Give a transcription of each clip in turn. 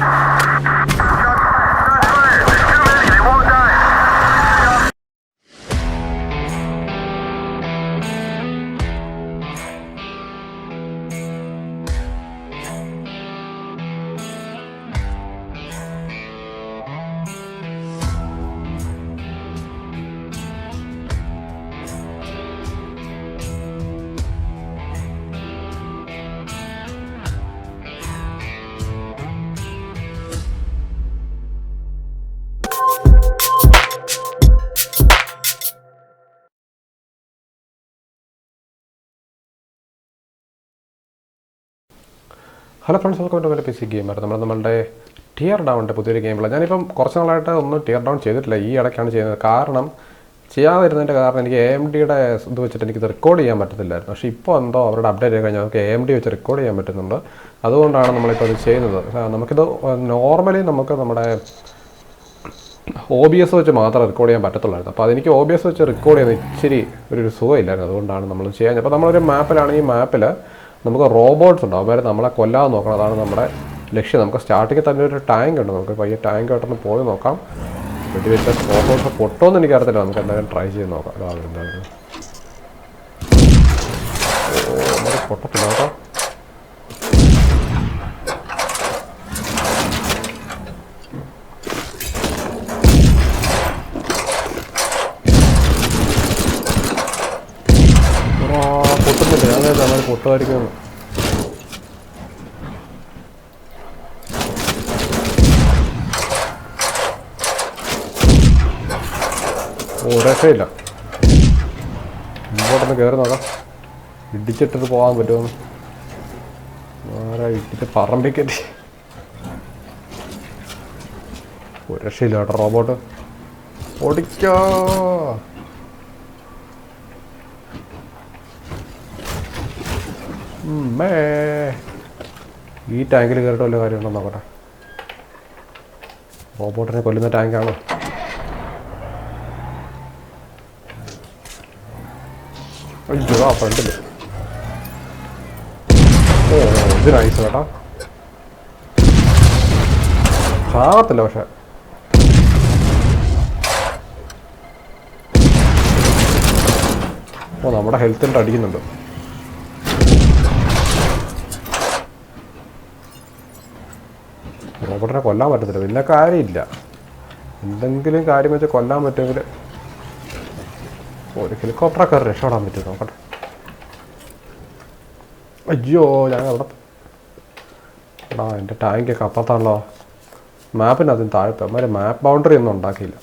Ah! Hello friends welcome to P C gamer നമ്മൾ നമ്മളുടെ tear ഡൗണിന്റെ പുതിയൊരു ഗെയിമുള്ള ഞാനിപ്പം കുറച്ച് നാളായിട്ട് ഒന്നും ടിയർ ഡൗൺ ചെയ്തിട്ടില്ല. ഈ ഇടയ്ക്കാണ് ചെയ്യുന്നത്. കാരണം ചെയ്യാതിരുന്നതിന്റെ കാരണം എനിക്ക് എ എം ഡിയുടെ ഇത് വെച്ചിട്ട് എനിക്കിത് റെക്കോർഡ് ചെയ്യാൻ പറ്റത്തില്ലായിരുന്നു. പക്ഷേ ഇപ്പോൾ എന്തോ അവരുടെ അപ്ഡേറ്റ് കഴിഞ്ഞാൽ നമുക്ക് എ എം ഡി വെച്ച് റെക്കോർഡ് ചെയ്യാൻ പറ്റുന്നുണ്ട്. അതുകൊണ്ടാണ് നമ്മളിപ്പോൾ അത് ചെയ്യുന്നത്. നമുക്കിത് നോർമലി നമുക്ക് നമ്മുടെ ഒ ബി എസ് വെച്ച് മാത്രമേ റെക്കോർഡ് ചെയ്യാൻ പറ്റത്തുള്ളായിരുന്നു. അപ്പോൾ അതെനിക്ക് ഒ ബി എസ് വെച്ച് റെക്കോർഡ് ചെയ്യുന്ന ഇച്ചിരി ഒരു സുഖമില്ലായിരുന്നു. അതുകൊണ്ടാണ് നമ്മൾ ചെയ്യാൻ അപ്പോൾ നമ്മളൊരു മാപ്പിലാണ് ഈ മാപ്പിൽ നമുക്ക് റോബോട്ട്സ് ഉണ്ടാവും അവരെ നമ്മളെ കൊല്ലാതെ നോക്കണം. അതാണ് നമ്മുടെ ലക്ഷ്യം. നമുക്ക് സ്റ്റാർട്ടിങ്ങിൽ തന്നെ ഒരു ടാങ്ക് ഉണ്ട്. നമുക്ക് പയ്യെ ടാങ്ക് ആയിട്ടൊന്ന് പോയി നോക്കാം. വെടിവെച്ച റോബോട്ട്സ് പൊട്ടോന്ന് എനിക്കറിയത്തില്ല. നമുക്ക് എന്തായാലും ട്രൈ ചെയ്ത് നോക്കാം. അതാണ് എന്തായാലും പൊട്ടത്തില്ല കേട്ടോ ആ, പൊട്ടുന്നില്ല ഞാൻ അങ്ങനെ പൊട്ടുമായിരിക്കും ഓ രക്ഷയില്ല. ഇങ്ങോട്ടൊന്ന് കയറി നോക്കാം. ഇടിച്ചിട്ടിട്ട് പോകാൻ പറ്റുമോ ആരാ ഇട്ടിട്ട് പറമ്പിക്കറ്റി ഒരു രക്ഷയില്ല കേട്ടോ റോബോട്ട്. ഓടിക്കോ. ഈ ടാങ്കിൽ കയറിയിട്ട് വല്ല കാര്യമുണ്ടോ നോക്കട്ടെ റോബോട്ടിനെ കൊല്ലുന്ന ടാങ്കാണോ? അയ്യോ ആ ഫ്രണ്ടിൽ. ഓ ഇത് നൈസ് കേട്ടോ. ചാകത്തില്ല പക്ഷെ. ഓ നമ്മുടെ ഹെൽത്തിന്റെ അടിക്കുന്നുണ്ട്. റോബോട്ടിനെ കൊല്ലാൻ പറ്റത്തില്ല. പിന്നെ കാര്യമില്ല. എന്തെങ്കിലും കാര്യം വെച്ച് കൊല്ലാൻ പറ്റുമെങ്കിൽ ഒരു ഹെലികോപ്റ്ററൊക്കെ രക്ഷപ്പെടാൻ പറ്റും നോക്കട്ടെ. അയ്യോ ഞാൻ അവിടെ എടാ എന്റെ ടാങ്കൊക്കെ അപ്പുറത്താണല്ലോ. മാപ്പിന് അതിന് താഴ്ത്തു അമ്മ മാപ്പ് ബൗണ്ടറി ഒന്നും ഉണ്ടാക്കിയില്ല.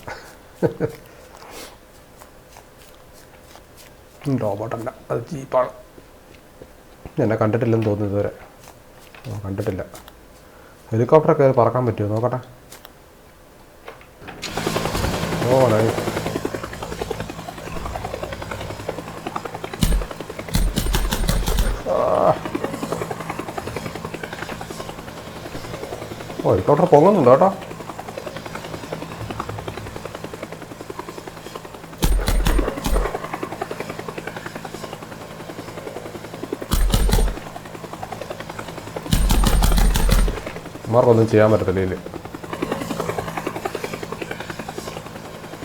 റോബോട്ടല്ല അത് ജീപ്പാണ്. എന്നെ കണ്ടിട്ടില്ലെന്ന് തോന്നുന്നു ഇതുവരെ. കണ്ടിട്ടില്ല. ഹെലികോപ്റ്റർ കയറി പറക്കാൻ പറ്റുമോ? നോക്കട്ടെ. ഓ നൈസ് ഓ ഹെലികോപ്റ്റർ പൊങ്ങുന്നുണ്ട് കേട്ടോ? അമ്മമാർക്കൊന്നും ചെയ്യാൻ പറ്റത്തില്ല ഇതിൽ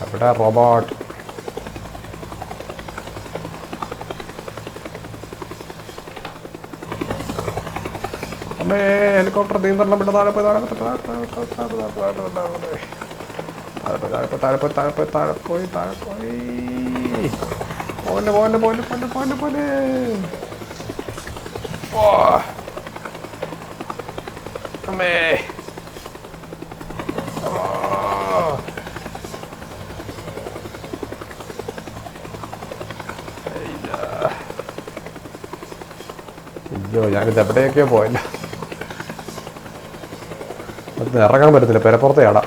അവിടെ റോബോട്ട് അമ്മേ ഹെലികോപ്റ്റർ നീന്തരണം വിട്ട് താഴെ പോയി താഴെ താഴെ താഴെ പോയി, താഴെ പോയി, താഴെ പോയി, താഴെ പോയി. പോലെ പോലെ പോലെ പോലെ പോലെ പോലെ ഓ അമ്മേ. അയ്യാ. ഞാനിത് എവിടെയൊക്കെയോ പോയല്ല. അത് ഇറങ്ങാൻ പറ്റത്തില്ല പെരപ്പുറത്തെ ചാടാ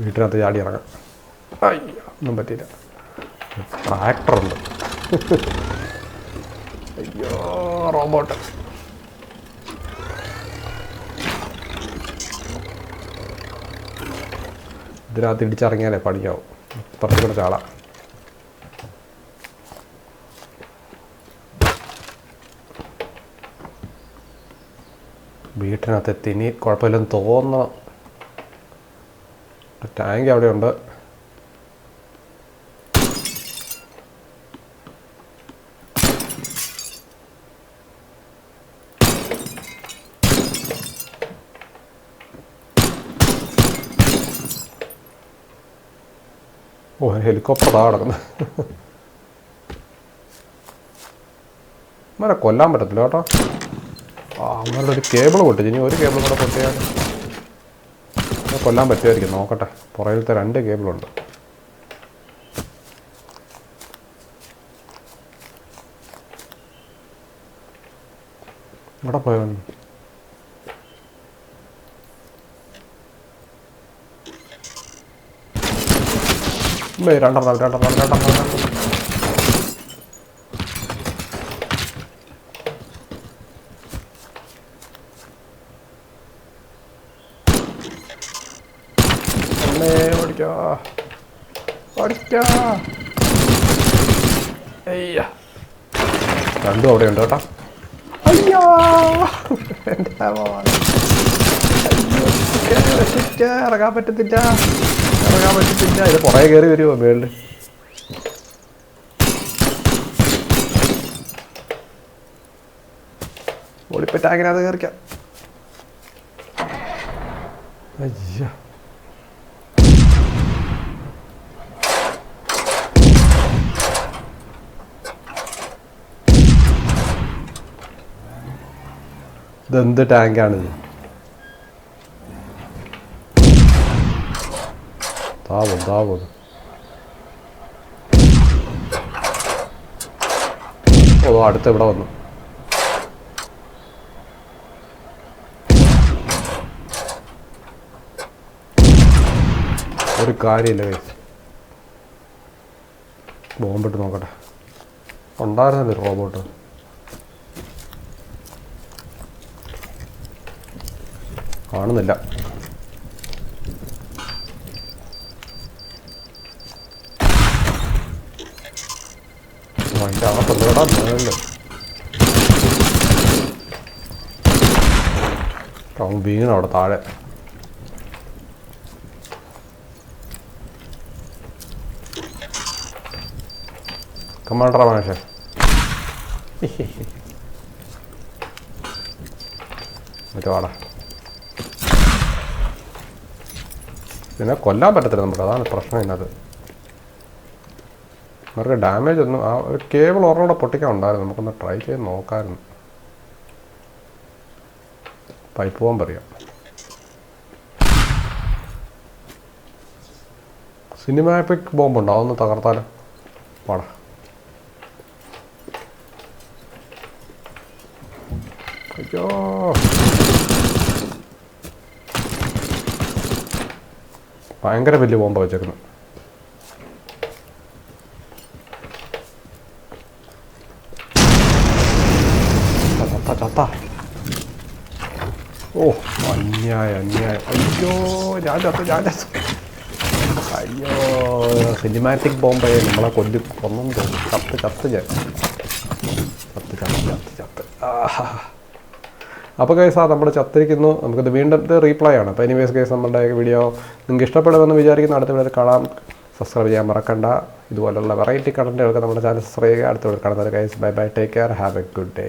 വീട്ടിനകത്ത് ചാടി ഇറങ്ങാം. അയ്യോ. ഒന്നും പറ്റിയില്ല. ട്രാക്ടറുണ്ട്. അയ്യോ റോബോട്ട്. ഇതിനകത്ത് ഇടിച്ചിറങ്ങിയാലേ പണിയാവും. പുറത്തു കൂടെ ചാളാം വീട്ടിനകത്ത് എത്തി. ഇനി കുഴപ്പമില്ലെന്ന് തോന്നണം ടാങ്ക് അവിടെ ഓ ഹെലികോപ്റ്റർ താ കിടക്കുന്നത് അവരെ കൊല്ലാൻ പറ്റത്തില്ല കേട്ടോ ആ അവരുടെ ഒരു കേബിൾ പൊട്ടിച്ചു ഇനി ഒരു കേബിൾ കൂടെ പൊട്ടിയാൽ കൊല്ലാൻ പറ്റുമായിരിക്കും. നോക്കട്ടെ. പുറകിലത്തെ രണ്ട് കേബിളുണ്ട് ഇവിടെ പോയവൻ? രണ്ടെണ്ണം രണ്ടെണ്ണം രണ്ടെണ്ണം ഓടിക്കോ. ഓടിക്കോ. അയ്യ. രണ്ടും അവിടെ ഉണ്ട് കേട്ടോ. അയ്യോ. എന്റെ ഇറങ്ങാൻ പറ്റത്തില്ല. ഇറങ്ങാൻ പറ്റത്തില്ല ഇത് പുറകെ കയറി വരുമോ മേളിൽ ഓടിപ്പറ്റാങ്ങനെ ടാങ്കിനകത്ത് കയറിക്കാം അയ്യോ. ഇതെന്ത് ടാങ്കാണിത്? താവും താവും ഓ അടുത്ത് ഇവിടെ വന്നു ഒരു കാര്യമില്ല കൈസ് ബോംബിട്ട് നോക്കട്ടെ. ഉണ്ടായിരുന്നല്ലോ റോബോട്ട് കാണുന്നില്ല. അകത്തുള്ളടാ മേളിൽ അവൻ വീണ അവിടെ താഴെ. കമാൻഡറാ മനുഷ്യ മറ്റേ വാടാ. പിന്നെ കൊല്ലാൻ പറ്റത്തില്ല നമുക്ക്. അതാണ് പ്രശ്നം ഇതിനകത്ത്. അവർക്ക് ഡാമേജ് ഒന്നും ആ ഒരു കേബിൾ ഒരെണ്ണം പൊട്ടിക്കാൻ ഉണ്ടായിരുന്നു. നമുക്കൊന്ന് ട്രൈ ചെയ്ത് നോക്കാമായിരുന്നു പൈപ്പ് പോകാൻ പറയാം സിനിമാറ്റിക് ബോംബുണ്ടോ അതൊന്ന് തകർത്താലോ? വാടാ അയ്യോ. ഭയങ്കര വലിയ ബോംബ് വെച്ചേക്കുന്നു ചത്ത ചത്ത ഓ അന്യായ അന്യായ. അയ്യോ ഞാൻ ചത്ത ഞാൻ ചത്ത അയ്യോ സിനിമാറ്റിക് ബോംബെ നമ്മളെ കൊല്ലി. കൊന്നും തോന്നുന്നു ചത്ത് ചത്ത് ഞാൻ. ചത്ത് ചത്ത് ചത്ത് ചത്ത് ആഹാ. അപ്പോൾ കേസ് ആ നമ്മൾ ചത്തിരിക്കുന്നു. നമുക്കിത് വീണ്ടും റീപ്ലൈ ആണ്. അപ്പോൾ എനിവേസ് കേസ് നമ്മുടെ വീഡിയോ നിങ്ങൾക്ക് ഇഷ്ടപ്പെടുമെന്ന് വിചാരിക്കുന്നു. അടുത്ത വീഡിയോ കാണാം. സബ്സ്ക്രൈബ് ചെയ്യാൻ മറക്കണ്ട. ഇതുപോലുള്ള വെറൈറ്റി കണ്ടന്റുകൾക്ക് നമ്മുടെ ചാനൽ സബ്സ്ക്രൈബ് ചെയ്യുക. അടുത്ത വീഡിയോ കാണുന്നത് case bye bye take care have a good day